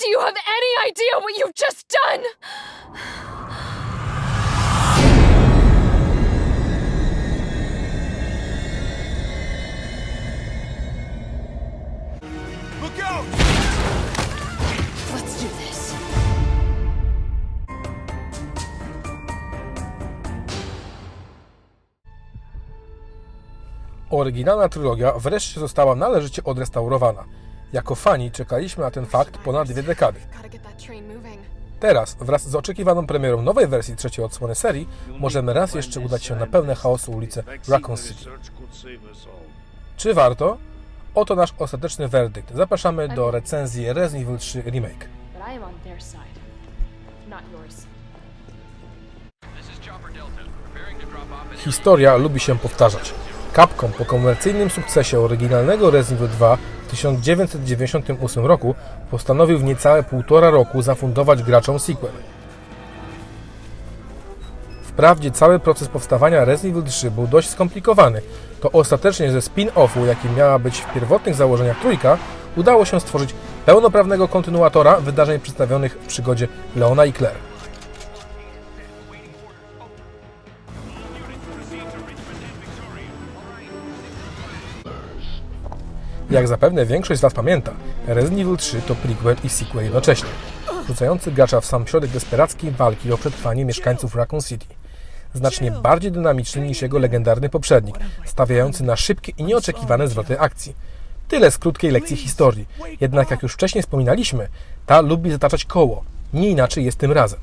Do you have any idea what you've just done? Look out! Let's do this. Oryginalna trylogia wreszcie została należycie odrestaurowana. Jako fani czekaliśmy na ten fakt ponad dwie dekady. Teraz, wraz z oczekiwaną premierą nowej wersji trzeciej odsłony serii, możemy raz jeszcze udać się na pełne chaosu ulice Raccoon City. Czy warto? Oto nasz ostateczny werdykt. Zapraszamy do recenzji Resident Evil 3 Remake. Historia lubi się powtarzać. Capcom po komercyjnym sukcesie oryginalnego Resident Evil 2 w 1998 roku postanowił w niecałe półtora roku zafundować graczom sequel. Wprawdzie cały proces powstawania Resident Evil 3 był dość skomplikowany, to ostatecznie ze spin-offu, jakim miała być w pierwotnych założeniach trójka, udało się stworzyć pełnoprawnego kontynuatora wydarzeń przedstawionych w przygodzie Leona i Claire. Jak zapewne większość z Was pamięta, Resident Evil 3 to prequel i sequel jednocześnie, rzucający gracza w sam środek desperackiej walki o przetrwanie mieszkańców Raccoon City. Znacznie bardziej dynamiczny niż jego legendarny poprzednik, stawiający na szybkie i nieoczekiwane zwroty akcji. Tyle z krótkiej lekcji historii. Jednak jak już wcześniej wspominaliśmy, ta lubi zataczać koło. Nie inaczej jest tym razem.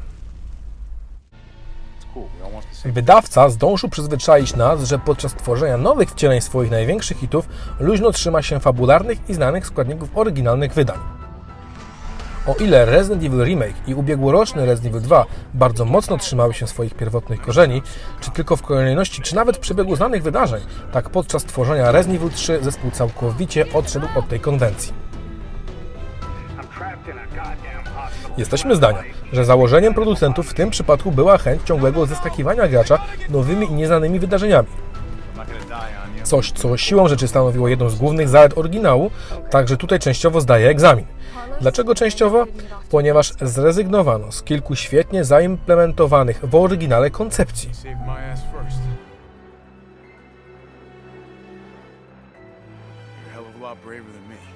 Wydawca zdążył przyzwyczaić nas, że podczas tworzenia nowych wcieleń swoich największych hitów luźno trzyma się fabularnych i znanych składników oryginalnych wydań. O ile Resident Evil Remake i ubiegłoroczny Resident Evil 2 bardzo mocno trzymały się swoich pierwotnych korzeni, czy tylko w kolejności, czy nawet w przebiegu znanych wydarzeń, tak podczas tworzenia Resident Evil 3 zespół całkowicie odszedł od tej konwencji. Jesteśmy zdania, że założeniem producentów w tym przypadku była chęć ciągłego zaskakiwania gracza nowymi i nieznanymi wydarzeniami. Coś, co siłą rzeczy stanowiło jedną z głównych zalet oryginału, także tutaj częściowo zdaje egzamin. Dlaczego częściowo? Ponieważ zrezygnowano z kilku świetnie zaimplementowanych w oryginale koncepcji. Braver than me.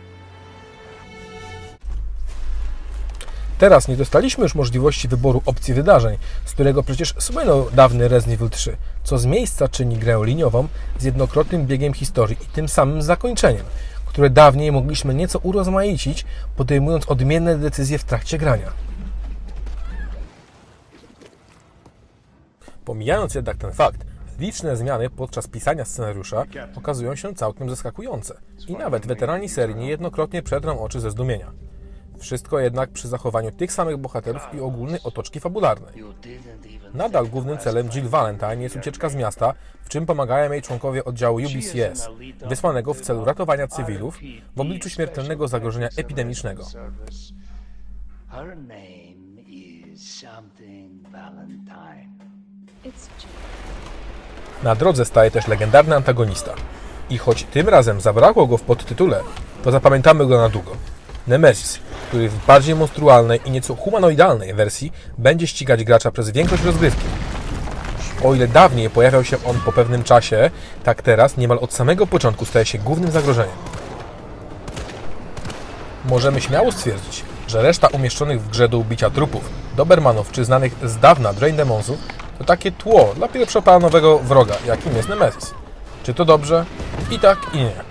Teraz nie dostaliśmy już możliwości wyboru opcji wydarzeń, z którego przecież słynął dawny Resident Evil 3, co z miejsca czyni grę liniową z jednokrotnym biegiem historii i tym samym zakończeniem, które dawniej mogliśmy nieco urozmaicić, podejmując odmienne decyzje w trakcie grania. Pomijając jednak ten fakt, liczne zmiany podczas pisania scenariusza okazują się całkiem zaskakujące i nawet weterani serii niejednokrotnie przetrą oczy ze zdumienia. Wszystko jednak przy zachowaniu tych samych bohaterów i ogólnej otoczki fabularnej. Nadal głównym celem Jill Valentine jest ucieczka z miasta, w czym pomagają jej członkowie oddziału UBCS, wysłanego w celu ratowania cywilów w obliczu śmiertelnego zagrożenia epidemicznego. Na drodze staje też legendarny antagonista. I choć tym razem zabrakło go w podtytule, to zapamiętamy go na długo. Nemesis, który w bardziej monstrualnej i nieco humanoidalnej wersji będzie ścigać gracza przez większość rozgrywki. O ile dawniej pojawiał się on po pewnym czasie, tak teraz niemal od samego początku staje się głównym zagrożeniem. Możemy śmiało stwierdzić, że reszta umieszczonych w grze do ubicia trupów, Dobermanów czy znanych z dawna Drain Demonsów to takie tło dla pierwszoplanowego wroga, jakim jest Nemesis. Czy to dobrze? I tak, i nie.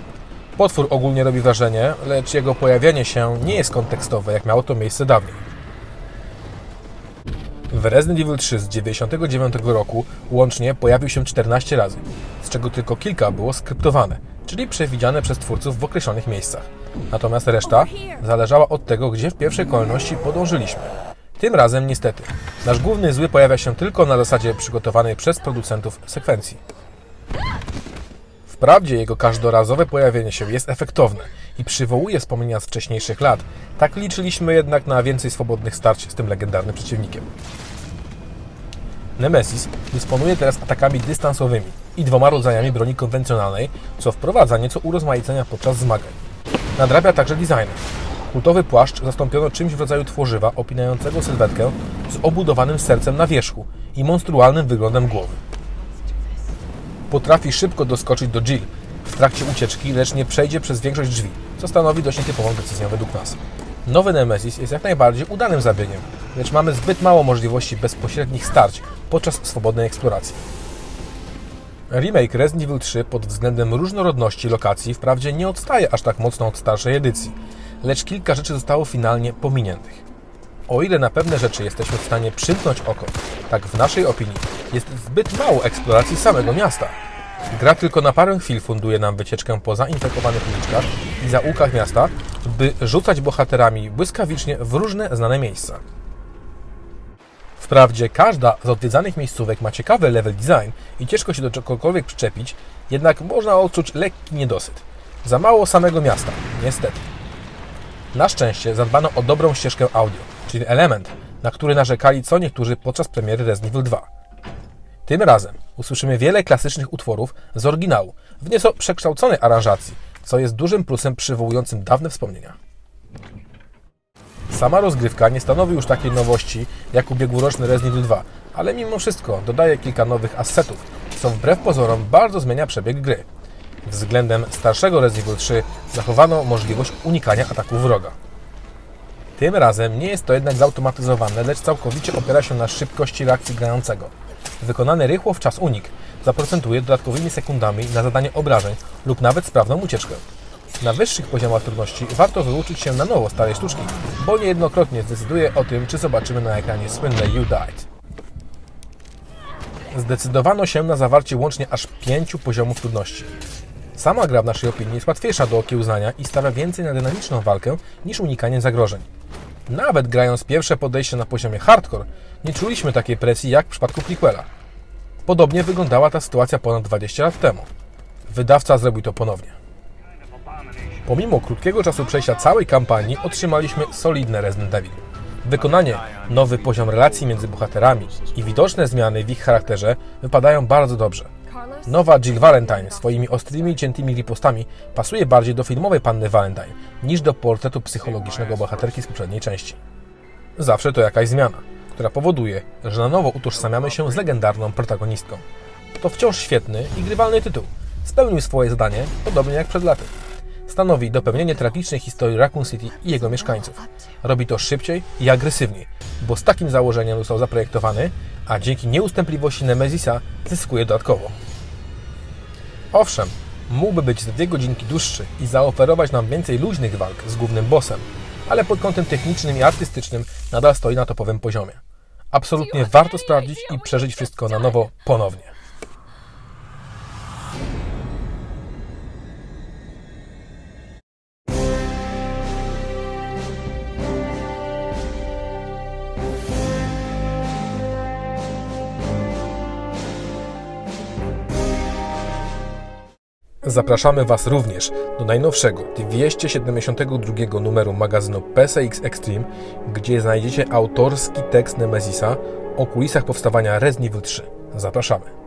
Potwór ogólnie robi wrażenie, lecz jego pojawienie się nie jest kontekstowe, jak miało to miejsce dawniej. W Resident Evil 3 z 1999 roku łącznie pojawił się 14 razy, z czego tylko kilka było skryptowane, czyli przewidziane przez twórców w określonych miejscach. Natomiast reszta zależała od tego, gdzie w pierwszej kolejności podążyliśmy. Tym razem niestety, nasz główny zły pojawia się tylko na zasadzie przygotowanej przez producentów sekwencji. Wprawdzie jego każdorazowe pojawienie się jest efektowne i przywołuje wspomnienia z wcześniejszych lat, tak liczyliśmy jednak na więcej swobodnych starć z tym legendarnym przeciwnikiem. Nemesis dysponuje teraz atakami dystansowymi i dwoma rodzajami broni konwencjonalnej, co wprowadza nieco urozmaicenia podczas zmagań. Nadrabia także designem. Kultowy płaszcz zastąpiono czymś w rodzaju tworzywa opinającego sylwetkę z obudowanym sercem na wierzchu i monstrualnym wyglądem głowy. Potrafi szybko doskoczyć do Jill w trakcie ucieczki, lecz nie przejdzie przez większość drzwi, co stanowi dość nietypową decyzję według nas. Nowy Nemesis jest jak najbardziej udanym zabiegiem, lecz mamy zbyt mało możliwości bezpośrednich starć podczas swobodnej eksploracji. Remake Resident Evil 3 pod względem różnorodności lokacji wprawdzie nie odstaje aż tak mocno od starszej edycji, lecz kilka rzeczy zostało finalnie pominiętych. O ile na pewne rzeczy jesteśmy w stanie przymknąć oko, tak w naszej opinii jest zbyt mało eksploracji samego miasta. Gra tylko na parę chwil funduje nam wycieczkę po zainfekowanych uliczkach i zaułkach miasta, by rzucać bohaterami błyskawicznie w różne znane miejsca. Wprawdzie każda z odwiedzanych miejscówek ma ciekawy level design i ciężko się do czegokolwiek przyczepić, jednak można odczuć lekki niedosyt. Za mało samego miasta, niestety. Na szczęście zadbano o dobrą ścieżkę audio, czyli element, na który narzekali co niektórzy podczas premiery Resident Evil 2. Tym razem usłyszymy wiele klasycznych utworów z oryginału w nieco przekształconej aranżacji, co jest dużym plusem przywołującym dawne wspomnienia. Sama rozgrywka nie stanowi już takiej nowości jak ubiegłoroczny Resident Evil 2, ale mimo wszystko dodaje kilka nowych assetów, co wbrew pozorom bardzo zmienia przebieg gry. Względem starszego Resident Evil 3 zachowano możliwość unikania ataku wroga. Tym razem nie jest to jednak zautomatyzowane, lecz całkowicie opiera się na szybkości reakcji grającego. Wykonany rychło w czas unik zaprocentuje dodatkowymi sekundami na zadanie obrażeń lub nawet sprawną ucieczkę. Na wyższych poziomach trudności warto wyuczyć się na nowo starej sztuczki, bo niejednokrotnie zdecyduje o tym, czy zobaczymy na ekranie słynne You Died. Zdecydowano się na zawarcie łącznie aż pięciu poziomów trudności. Sama gra w naszej opinii jest łatwiejsza do okiełznania i stawia więcej na dynamiczną walkę niż unikanie zagrożeń. Nawet grając pierwsze podejście na poziomie hardcore, nie czuliśmy takiej presji jak w przypadku prequela. Podobnie wyglądała ta sytuacja ponad 20 lat temu. Wydawca zrobił to ponownie. Pomimo krótkiego czasu przejścia całej kampanii otrzymaliśmy solidne Resident Evil. Wykonanie, nowy poziom relacji między bohaterami i widoczne zmiany w ich charakterze wypadają bardzo dobrze. Nowa Jill Valentine swoimi ostrymi ciętymi ripostami pasuje bardziej do filmowej panny Valentine niż do portretu psychologicznego bohaterki z poprzedniej części. Zawsze to jakaś zmiana, która powoduje, że na nowo utożsamiamy się z legendarną protagonistką. To wciąż świetny i grywalny tytuł. Spełnił swoje zadanie, podobnie jak przed laty. Stanowi dopełnienie tragicznej historii Raccoon City i jego mieszkańców. Robi to szybciej i agresywniej, bo z takim założeniem został zaprojektowany, a dzięki nieustępliwości Nemezisa zyskuje dodatkowo. Owszem, mógłby być z dwie godzinki dłuższy i zaoferować nam więcej luźnych walk z głównym bossem, ale pod kątem technicznym i artystycznym nadal stoi na topowym poziomie. Absolutnie warto sprawdzić i przeżyć wszystko na nowo ponownie. Zapraszamy Was również do najnowszego 272 numeru magazynu PSX Extreme, gdzie znajdziecie autorski tekst Nemezisa o kulisach powstawania Resident Evil 3. Zapraszamy.